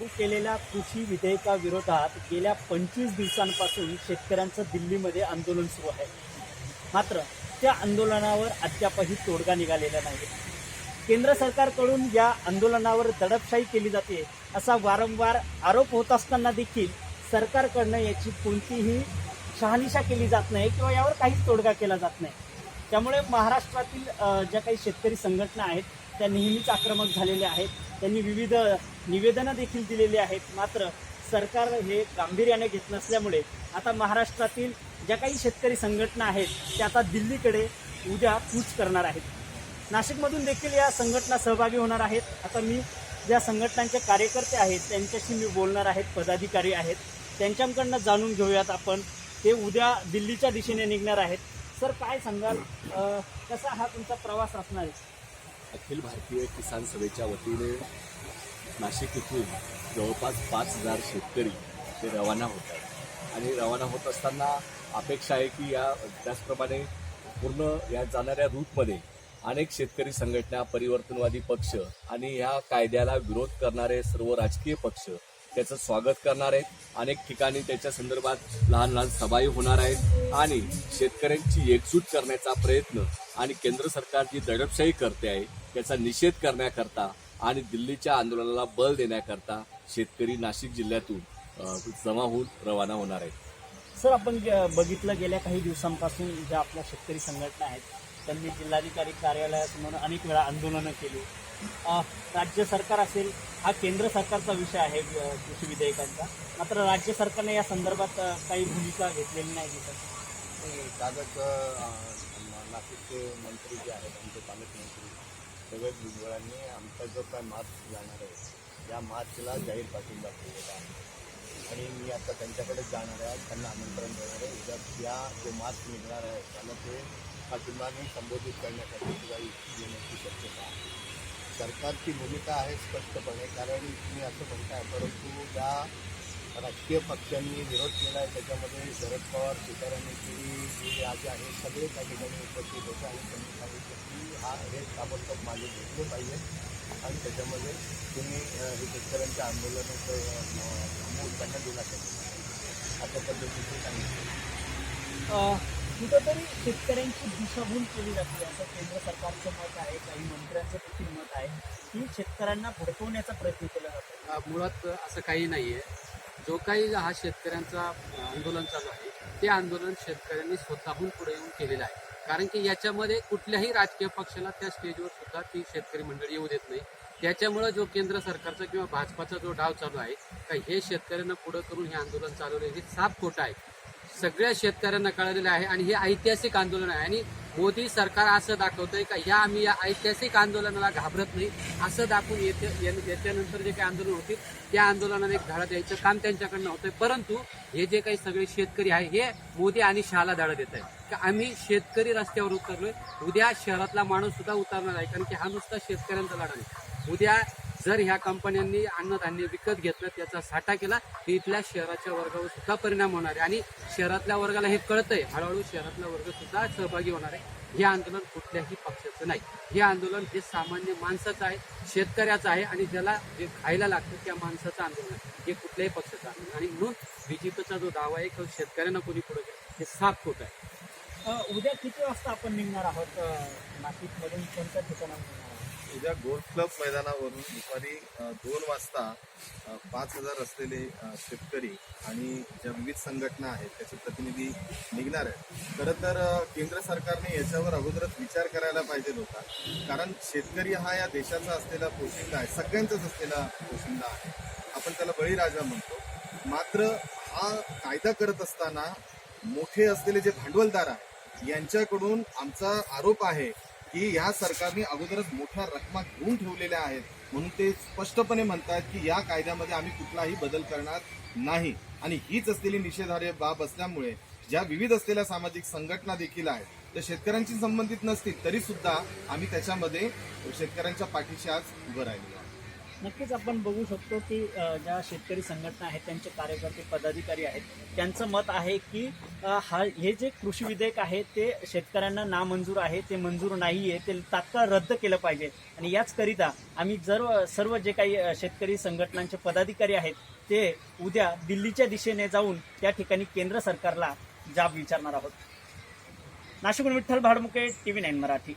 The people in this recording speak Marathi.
लागू केलेल्या कृषी विधेयकाविरोधात गेल्या पंचवीस दिवसांपासून शेतकऱ्यांचं दिल्लीमध्ये आंदोलन सुरू आहे. मात्र त्या आंदोलनावर अद्यापही तोडगा निघालेला नाही. केंद्र सरकारकडून या आंदोलनावर दडपशाही केली जाते असा वारंवार आरोप होत असताना देखील सरकारकडनं याची कोणतीही शहानिशा केली जात नाही किंवा यावर काहीच तोडगा केला जात नाही. त्यामुळे महाराष्ट्रातील ज्या काही शेतकरी संघटना आहेत त्या नेहमीच आक्रमक झालेल्या आहेत. त्यांनी विविध निवेदनं देखील दिलेली आहेत. मात्र सरकार हे गांभीर्याने घेत नसल्यामुळे आता महाराष्ट्रातील ज्या काही शेतकरी संघटना आहेत त्या आता दिल्लीकडे उद्या कूच करणार आहेत. नाशिकमधून देखील या संघटना सहभागी होणार आहेत. आता मी ज्या संघटनांचे कार्यकर्ते आहेत त्यांच्याशी मी बोलणार आहेत पदाधिकारी आहेत. त्यांच्याकडनं जाणून घेऊयात आपण. ते उद्या दिल्लीच्या दिशेने निघणार आहेत. सर काय सांगाल? कसा हा तुमचा प्रवास असणार आहे? अखिल भारतीय किसान सभेच्या वतीने नाशिक इथून जवळपास पाच हजार शेतकरी ते रवाना होत आहेत. आणि रवाना होत असताना अपेक्षा आहे की या त्याचप्रमाणे पूर्ण या जाणाऱ्या रूटमध्ये अनेक शेतकरी संघटना परिवर्तनवादी पक्ष आणि या कायद्याला विरोध करणारे सर्व राजकीय पक्ष त्याचं स्वागत करणार आहेत. अनेक ठिकाणी त्याच्या संदर्भात लहान लहान सभाही होणार आहेत आणि शेतकऱ्यांची एकजूट करण्याचा प्रयत्न आणि केंद्र सरकार जी दडपशाही करते आहे त्याचा निषेध करण्याकरता आणि दिल्लीच्या आंदोलनाला बल देण्याकरता शेतकरी नाशिक जिल्ह्यातून जमा होऊन रवाना होणार आहेत. सर आपण बघितलं गेल्या काही दिवसांपासून ज्या आपल्या शेतकरी संघटना आहेत त्यांनी जिल्हाधिकारी कार्यालयासमोर अनेक वेळा आंदोलनं केली. राज्य सरकार असेल हा केंद्र सरकारचा विषय आहे कृषी विधेयकांचा. मात्र राज्य सरकारने या संदर्भात काही भूमिका घेतलेली नाही दिसत. कागद नाशिकचे मंत्री जे आहेत आमचे पालकमंत्री सगळे भुजबळांनी आमचा जो काय मार्च जाणार आहे या मार्चला जाहीर पाठिंबा केलेला आहे. आणि मी आता त्यांच्याकडे जाणार आहे त्यांना आमंत्रण देणार आहे. उद्या या जो मार्च निघणार आहे त्याला ते पाठिंबाने संबोधित करण्यासाठी किंवा युक्ती देण्याची शक्यता आहे. सरकारची भूमिका आहे स्पष्टपणे कारण मी असं म्हणताय परंतु त्या राजकीय पक्षांनी विरोध केला आहे त्याच्यामध्ये शरद पवार सीताराम येचुरी जे आहे सगळे त्या ठिकाणी उपस्थित होते आणि त्यांनी सांगितलं की हा हे ताबडतोब मागे घेतले पाहिजे. आणि त्याच्यामध्ये तुम्ही हे शेतकऱ्यांच्या आंदोलनाचं अ, थांबवून त्यांना दिला. अशा पद्धतीने सांगितलं. कुठंतरी शेतकऱ्यांची दिशाभूल केली जाते. असं केंद्र सरकारचं मत आहे काही मंत्र्यांचं देखील मत आहे की शेतकऱ्यांना भडकवण्याचा प्रयत्न केला जातो. मुळात असं काही नाही आहे जो काही हा शेतकऱ्यांचा आंदोलन चालू आहे ते आंदोलन शेतकऱ्यांनी स्वतःहून पुढे येऊन केलेलं आहे. कारण की याच्यामध्ये कुठल्याही राजकीय पक्षाला त्या स्टेजवर सुद्धा ती शेतकरी मंडळी येऊ देत नाही. त्याच्यामुळं जो केंद्र सरकारचा किंवा भाजपाचा जो डाव चालू आहे का हे शेतकऱ्यांना पुढे करून हे आंदोलन चालवले हे साफ खोटं आहे. सगळ्या शेतकऱ्यांना कळलेलं आहे आणि हे ऐतिहासिक आंदोलन आहे. आणि मोदी सरकार असं दाखवतंय का या आम्ही या ऐतिहासिक आंदोलनाला घाबरत नाही. असं दाखवून येते याच्यानंतर जे काही आंदोलन होतील त्या आंदोलनाने एक धडा द्यायचं काम त्यांच्याकडनं होतंय. परंतु हे जे काही सगळे शेतकरी आहे हे मोदी आणि शहाला धाडा देत आहे का आम्ही शेतकरी रस्त्यावर उतरलोय उद्या शहरातला माणूस सुद्धा उतरणार आहे कारण की हा नुसता शेतकऱ्यांचा लढा नाही. उद्या जर ह्या कंपन्यांनी अन्नधान्य विकत घेतलं त्याचा साठा केला तर इथल्या शहराच्या वर्गावर सुद्धा परिणाम होणार आहे. आणि शहरातल्या वर्गाला हे कळतंय हळूहळू शहरातला वर्ग सुद्धा सहभागी होणार आहे. हे आंदोलन कुठल्याही पक्षाचं नाही. हे आंदोलन हे सामान्य माणसाचं आहे शेतकऱ्याचं आहे आणि ज्याला जे खायला लागतं त्या माणसाचं आंदोलन आहे. हे कुठल्याही पक्षाचं आंदोलन आणि म्हणून बीजेपीचा जो दावा आहे तो शेतकऱ्यांना कोणी पुढे घ्या हे साफ खोट आहे. उद्या किती वाजता आपण निघणार आहोत? नाशिकमधून कोणत्या ठिकाणाहून निघणार आहोत? उद्या गोल्फ क्लब मैदानावरून दुपारी दोन वाजता पाच हजार असलेले शेतकरी आणि ज्या विविध संघटना आहेत त्याचे प्रतिनिधी निघणार आहेत. खरं तर केंद्र सरकारने याच्यावर अगोदरच विचार करायला पाहिजे होता. कारण शेतकरी हा या देशाचा असलेला पोशिंदा आहे सगळ्यांचाच असलेला पोशिंदा आहे. आपण त्याला बळीराजा म्हणतो. मात्र हा कायदा करत असताना मोठे असलेले जे भांडवलदार आहेत यांच्याकडून आमचा आरोप आहे की या सरकारने अगोदरच मोठ्या रकमा घेऊन ठेवलेल्या आहेत. म्हणून ते स्पष्टपणे म्हणतात की या कायद्यामध्ये आम्ही कुठलाही बदल करणार नाही. आणि हीच असलेली निषेधार्ह बाब असल्यामुळे ज्या विविध असलेल्या सामाजिक संघटना देखील आहेत त्या शेतकऱ्यांशी संबंधित नसतील तरी सुद्धा आम्ही त्याच्यामध्ये शेतकऱ्यांच्या पाठीशी आज उभं राहिलेलो आहोत. नक्कीच आपण बघू शकतो की ज्या शेतकरी संघटना आहेत त्यांचे कार्यकर्ते पदाधिकारी आहेत त्यांचं मत आहे की हा हे जे कृषी विधेयक आहे ते शेतकऱ्यांना नामंजूर आहे ते मंजूर नाही आहे ते तात्काळ रद्द केलं पाहिजे. आणि याचकरिता आम्ही जर सर्व जे काही शेतकरी संघटनांचे पदाधिकारी आहेत ते उद्या दिल्लीच्या दिशेने जाऊन त्या ठिकाणी केंद्र सरकारला जाब विचारणार आहोत. नाशिकहून Vitthal Bhadmuke T V nine Marathi.